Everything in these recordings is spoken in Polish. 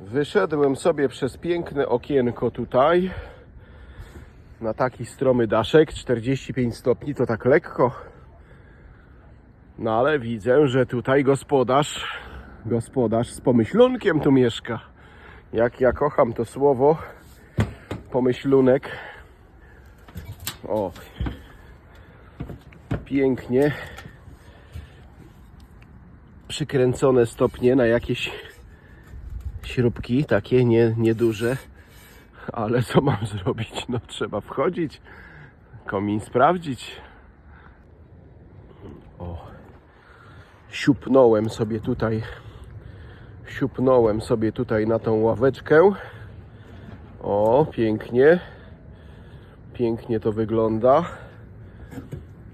Wyszedłem sobie przez piękne okienko tutaj na taki stromy daszek 45 stopni to tak lekko. No ale widzę, że tutaj gospodarz gospodarz z pomyślunkiem tu mieszka. Jak ja kocham to słowo pomyślunek. O pięknie przykręcone stopnie na jakieś śrubki, takie nie, nieduże, ale co mam zrobić? No trzeba wchodzić, komin sprawdzić. O, siupnąłem sobie tutaj, siupnąłem sobie tutaj na tą ławeczkę. O, pięknie, pięknie to wygląda.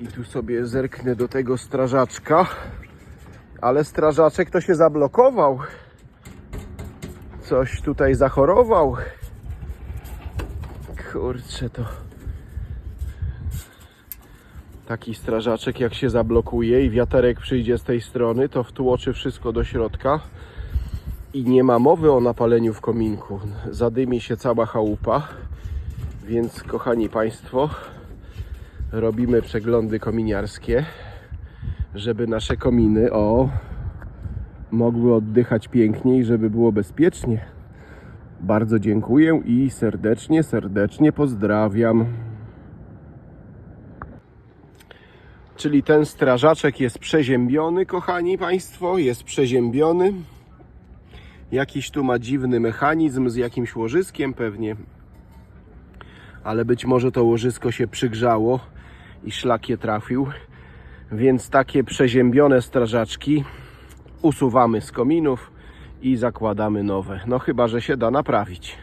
I tu sobie zerknę do tego strażaczka, ale strażaczek to się zablokował coś tutaj zachorował. Kurczę, to taki strażaczek jak się zablokuje i wiaterek przyjdzie z tej strony, to wtłoczy wszystko do środka i nie ma mowy o napaleniu w kominku. Zadymi się cała chałupa. Więc kochani Państwo, robimy przeglądy kominiarskie, żeby nasze kominy o mogły oddychać piękniej, żeby było bezpiecznie. Bardzo dziękuję i serdecznie, serdecznie pozdrawiam. Czyli ten strażaczek jest przeziębiony, kochani Państwo, jest przeziębiony. Jakiś tu ma dziwny mechanizm z jakimś łożyskiem pewnie. Ale być może to łożysko się przygrzało i szlak je trafił. Więc takie przeziębione strażaczki usuwamy z kominów i zakładamy nowe. No chyba, że się da naprawić.